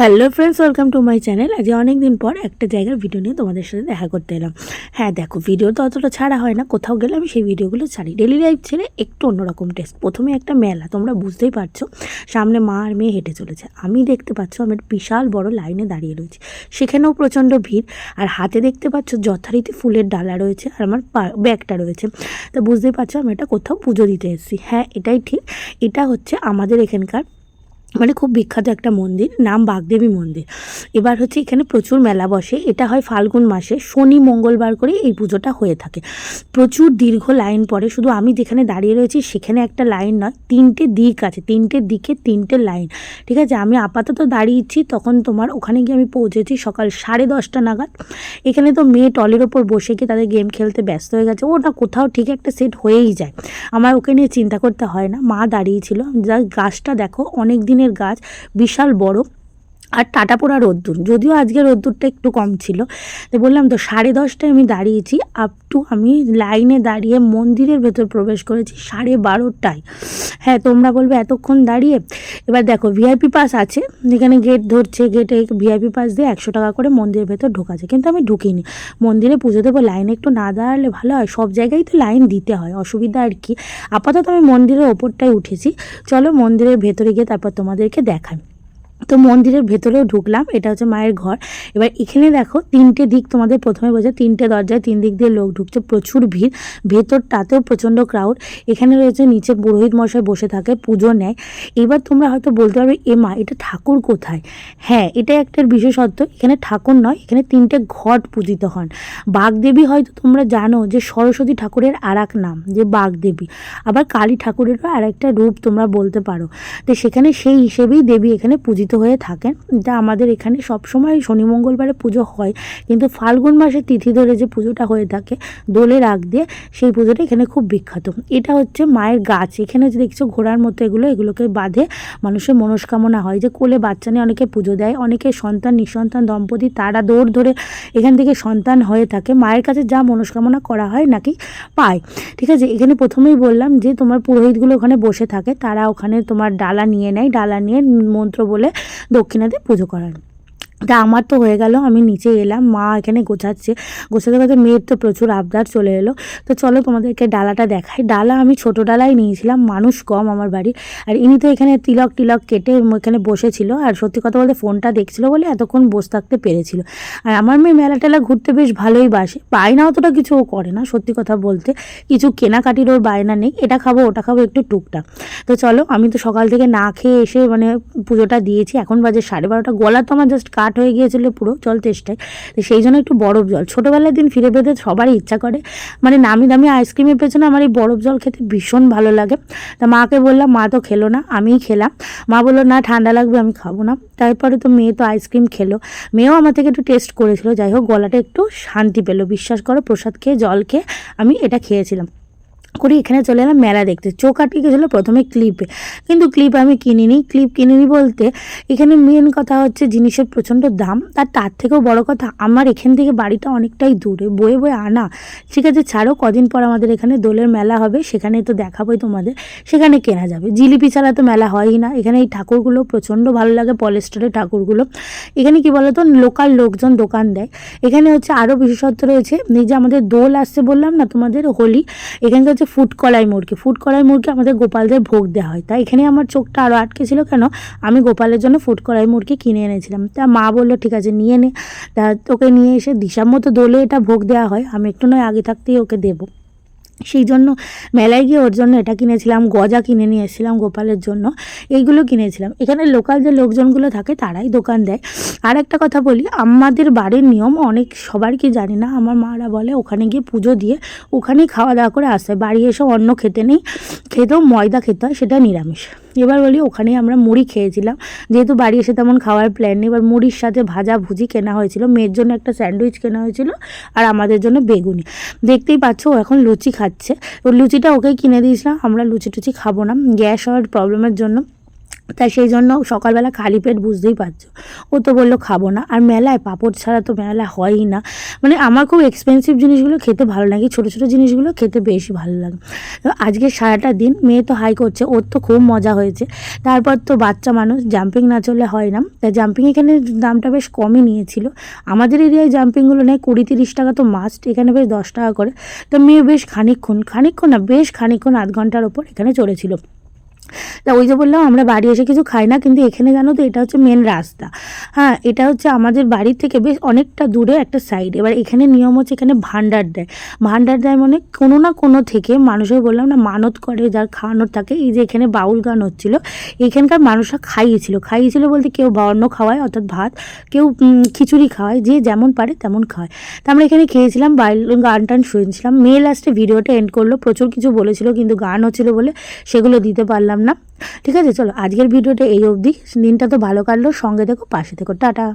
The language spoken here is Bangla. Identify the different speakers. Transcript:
Speaker 1: Hello friends welcome to my channel আজ অনেক দিন পর একটা জায়গার ভিডিও নিয়ে তোমাদের সাথে দেখা করতে এলাম। হ্যাঁ দেখো ভিডিও তো অতটা ছাড়া হয় না। কোথাও গেলে আমি সেই ভিডিওগুলো ছাড়ি। ডেলি লাইফ ছেড়ে একটু অন্যরকম টেস্ট প্রথমে একটা মেলা, তোমরা বুঝতেই পারছ। সামনে মা আর মেয়ে হেঁটে চলেছে। আমি দেখতে পাচ্ছ আমি বিশাল বড় লাইনে দাঁড়িয়ে রয়েছি। সেখানেও প্রচণ্ড ভিড়। আর হাতে দেখতে পাচ্ছ যথারীতি ফুলের ডালা রয়েছে আর আমার ব্যাগটা রয়েছে। তা বুঝতেই পারছ আমি এটা কোথাও পুজো দিতে এসেছি। হ্যাঁ এটাই ঠিক। এটা হচ্ছে আমাদের এখানকার মানে খুব বিখ্যাত একটা মন্দির, নাম বাগদেবী মন্দির। এবার হচ্ছে এখানে প্রচুর মেলা বসে, এটা হয় ফাল্গুন মাসে, শনি মঙ্গলবার করে এই পুজোটা হয়ে থাকে। প্রচুর দীর্ঘ লাইন পড়ে, শুধু আমি যেখানে দাঁড়িয়ে রয়েছি সেখানে একটা লাইন নয়, তিনটে দিক আছে, তিনটে দিকে তিনটে লাইন। ঠিক আছে, আমি আপাতত দাঁড়িয়েছি, তখন তোমার ওখানে গিয়ে আমি পৌঁছেছি সকাল সাড়ে দশটা নাগাদ। এখানে তো মেয়ে টলের ওপর বসে গিয়ে তাদের গেম খেলতে ব্যস্ত হয়ে গেছে, ওটা কোথাও ঠিক একটা সেট হয়েই যায়। আমার ওকে নিয়ে চিন্তা করতে হয় না, মা দাঁড়িয়েছিল, যা গাছটা দেখো অনেক গাছ বিশাল বড় আর টাটা পোড়া রোদ্দুর, যদিও আজকে রোদ্দুরটা একটু কম ছিল। তো বললাম, তো সাড়ে দশটায় আমি দাঁড়িয়েছি আপ টু আমি লাইনে দাঁড়িয়ে মন্দিরের ভেতর প্রবেশ করেছি সাড়ে বারোটায়। হ্যাঁ তোমরা বলবে, এতক্ষণ দাঁড়িয়ে? এবার দেখো ভিআইপি পাস আছে, যেখানে গেট ধরছে গেটে ভিআইপি পাস দিয়ে একশো টাকা করে মন্দিরের ভেতর ঢোকাছে। কিন্তু আমি ঢুকিনি। মন্দিরে পুজো দেবো লাইনে একটু না দাঁড়ালে ভালো হয়, সব জায়গায় তো লাইন দিতে হয়, অসুবিধা আর কি। আপাতত আমি মন্দিরের ওপরটায় উঠেছি। চলো মন্দিরের ভেতরে গিয়ে তারপর তোমাদেরকে দেখাই। তো মন্দিরের ভেতরেও ঢুকলাম, এটা হচ্ছে মায়ের ঘর। এবার এখানে দেখো তিনটে দিক তোমাদের প্রথমে বোঝা তিনটে দরজায় তিন দিক দিয়ে লোক ঢুকছে, প্রচুর ভিড়। ভেতরটাতেও প্রচণ্ড ক্রাউড এখানে রয়েছে নিচে পুরোহিত মশাই বসে থাকে, পুজো নেয়। এবার তোমরা হয়তো বলতে পারবে, এ মা, এটা ঠাকুর কোথায়? হ্যাঁ এটা একটা বিশেষত্ব। এখানে ঠাকুর নয়, এখানে তিনটে ঘট পূজিত হন। বাগদেবী হয়তো তোমরা জানো যে সরস্বতী ঠাকুরের আর এক নাম, যে বাগদেবী। আবার কালী ঠাকুরেরও আর একটা রূপ তোমরা বলতে পারো। তো সেখানে সেই হিসেবেই দেবী এখানে পূজিত হয়ে থাকেন। যা আমাদের এখানে সবসময় শনি মঙ্গলবারে পুজো হয়। কিন্তু ফাল্গুন মাসের তিথি ধরে যে পুজোটা হয়ে থাকে দোলের আগ দিয়ে সেই পুজোটা এখানে খুব বিখ্যাত। এটা হচ্ছে মায়ের গাছ। এখানে যে দেখছ ঘোড়ার মতো এগুলো, এগুলোকে বাঁধে মানুষের মনস্কামনা হয় যে কোলে বাচ্চা নিয়ে অনেকে পুজো দেয়, অনেকে সন্তান, নিঃসন্তান, দম্পতি তারা দৌড় ধরে এখান থেকে সন্তান হয়ে থাকে। মায়ের কাছে যা মনস্কামনা করা হয় নাকি পায়। ঠিক আছে, এখানে প্রথমেই বললাম যে তোমার পুরোহিতগুলো ওখানে বসে থাকে। তারা ওখানে তোমার ডালা নিয়ে নেয়। ডালা নিয়ে মন্ত্র বলে দক্ষিণাতে পুজো করার। তা আমার তো হয়ে গেল, আমি নিচে এলাম, মা এখানে গোছাচ্ছে। গোছাতে গোছাতে মেয়ের তো প্রচুর আবদার চলে এলো। তো চলো তোমাদেরকে ডালাটা দেখাই। ডালা আমি ছোট ডালাই নিয়েছিলাম, মানুষ কম আমার বাড়ি। আর ইনি তো এখানে তিলক টিলক কেটে এখানে বসেছিল। আর সত্যি কথা বলতে ফোনটা দেখছিল বলে এতক্ষণ বসে থাকতে পেরেছিল। আর আমার মেয়ে মেলা টেলা ঘুরতে বেশ ভালোই বাসে। বায়না অতটা কিছু ও করে না, সত্যি কথা বলতে। কিছু কেনাকাটির ওর বায়না নেই। এটা খাব, ওটা খাব, একটু টুকটাক। তো চলো, আমি তো সকাল থেকে না খেয়ে এসে মানে পুজোটা দিয়েছি। এখন বাজে সাড়ে বারোটা। গলা তো আমার জাস্ট কাট হয়ে গিয়েছিল পুরো। জল তেষ্টায়। তো সেই জন্য একটু বরফ জল। ছোটোবেলার দিন ফিরে পেতে সবারই ইচ্ছা করে। মানে নামি দামি আইসক্রিমের পেছনে আমার এই বরফ জল খেতে ভীষণ ভালো লাগে। তা মাকে বললাম, মা তো খেলো না, আমিই খেলাম। মা বলল, না, ঠান্ডা লাগবে, আমি খাব না। তারপরে তো মেয়ে তো আইসক্রিম খেলো। মেয়েও আমার থেকে একটু টেস্ট করেছিল। যাই হোক, গলাটা একটু শান্তি পেল। বিশ্বাস করো, প্রসাদ খেয়ে, জল খেয়ে আমি এটা খেয়েছিলাম। করে, এখানে চলে এলাম মেলা দেখতে। আটকে গেছিল প্রথমে ক্লিপে কিন্তু ক্লিপ আমি কিনিনি। ক্লিপ কিনিনি বলতে এখানে মেন কথা হচ্ছে জিনিসের প্রচণ্ড দাম। আর তার থেকেও বড় কথা, আমার এখান থেকে বাড়িটা অনেকটাই দূরে। বয়ে বয়ে আনা। ঠিক আছে, ছাড়ো, কদিন পর আমাদের এখানে দোলের মেলা হবে। সেখানে তো দেখাবোই তোমাদের। সেখানে কেনা যাবে। জিলিপি ছাড়া তো মেলা হয়ই না। এখানে এই ঠাকুরগুলো প্রচণ্ড ভালো লাগে পলেস্টারের ঠাকুরগুলো। এখানে কি বলতো, লোকাল লোকজন দোকান দেয়। এখানে হচ্ছে আরও বিশেষত্ব রয়েছে, এই যে আমাদের দোল আসছে বললাম না তোমাদের, হোলি। এখানকার হচ্ছে ফুড কলাই মুরগি। ফুড কলাই মুরগি আমাদের গোপালদের ভোগ দেওয়া হয়। তাই এখানে আমার চোখটা আরও আটকে ছিল কেন? আমি গোপালের জন্য ফুড কলাই মুরগি কিনে এনেছিলাম। তা মা বলল, ঠিক আছে, নিয়ে নে। তা তোকে নিয়ে এসে দিশার মতো দোলে এটা ভোগ দেওয়া হয়। আমি একটু নয়, আগে থাকতেই ওকে দেবো। সেই জন্য মেলায় গিয়ে ওর জন্য এটা কিনেছিলাম, গজা কিনে নিয়ে এসেছিলাম গোপালের জন্য। এইগুলো কিনেছিলাম। এখানে লোকাল যে লোকজনগুলো থাকে তারাই দোকান দেয়। আর একটা কথা বলি, আমাদের বাড়ির নিয়ম অনেক সবার কি জানি না, আমার মারা বলে ওখানে গিয়ে পুজো দিয়ে ওখানেই খাওয়া দাওয়া করে আসতে। বাড়ি এসে অন্য খেতে নেই, খেতেও ময়দা খেতে হয়, সেটা নিরামিষ। এবার বলি ওখানেই আমরা মুড়ি খেয়েছিলাম। যেহেতু বাড়ি এসে তেমন খাওয়ার প্ল্যান নেই, এবার মুড়ির সাথে ভাজা ভুজি কেনা হয়েছিল। মেয়ের জন্য একটা স্যান্ডউইচ কেনা হয়েছিল, আর আমাদের জন্য বেগুনি। দেখতেই পাচ্ছ ও এখন লুচি খাচ্ছে। ওর লুচিটা ওকে কিনে দিয়েছিলাম আমরা লুচি টুচি খাব না। গ্যাস হওয়ার প্রবলেমের জন্য তাই সেই জন্য সকালবেলা খালি পেট বুঝতেই পারছ। ও তো বলল, খাব না। আর মেলায় পাঁপড় ছাড়া তো মেলা হয়ই না। মানে আমার খুব এক্সপেন্সিভ জিনিসগুলো খেতে ভালো লাগে, ছোটো ছোটো জিনিসগুলো খেতে বেশি ভালো লাগে। আজকে সারাটা দিন মেয়ে তো হাই করছে, ওর তো খুব মজা হয়েছে। তারপর তো বাচ্চা মানুষ জাম্পিং না চললে হয় না। তাই জাম্পিং এখানে দামটা বেশ কমই নিয়েছিল। আমাদের এরিয়ায় জাম্পিংগুলো নেয় কুড়ি, তিরিশ টাকা তো মাস্ট এখানে বেশ দশ টাকা করে। তো মেয়ে বেশ খানিকক্ষণ খানিকক্ষণ না, বেশ খানিকক্ষণ, আধ ঘণ্টার ওপর এখানে চড়েছিল। তা ওই যে বললাম, আমরা বাড়ি এসে কিছু খাই না, কিন্তু এখানে জানো তো এটা হচ্ছে মেন রাস্তা। হ্যাঁ এটা হচ্ছে আমাদের বাড়ির থেকে বেশ অনেকটা দূরে একটা সাইড এবার এখানে নিয়ম হচ্ছে এখানে ভান্ডার দেয়। ভান্ডার দেয় মানে কোনো না কোনো থেকে মানুষের বললাম না, মানত করে যার খাওয়ানোর থাকে। এই যে এখানে বাউল গান হচ্ছিল, এখানকার মানুষরা খাইয়েছিল। খাইয়েছিল বলতে কেউ অন্ন খাওয়ায়, অর্থাৎ ভাত, কেউ খিচুড়ি খাওয়ায়, যে যেমন পারে তেমন খাওয়ায় তা আমরা এখানে খেয়েছিলাম বাইল গান টান শুনছিলাম। মেয়ে লাস্টে ভিডিওটা এন্ড করল, প্রচুর কিছু বলেছিল, কিন্তু গান হচ্ছিল বলে সেগুলো দিতে পারলাম না। ঠিক আছে, চলো আজকের ভিডিওটা এই অবধি। দিনটা তো ভালো কাটলো। সঙ্গে দেখো পাশে দেখো টাটা।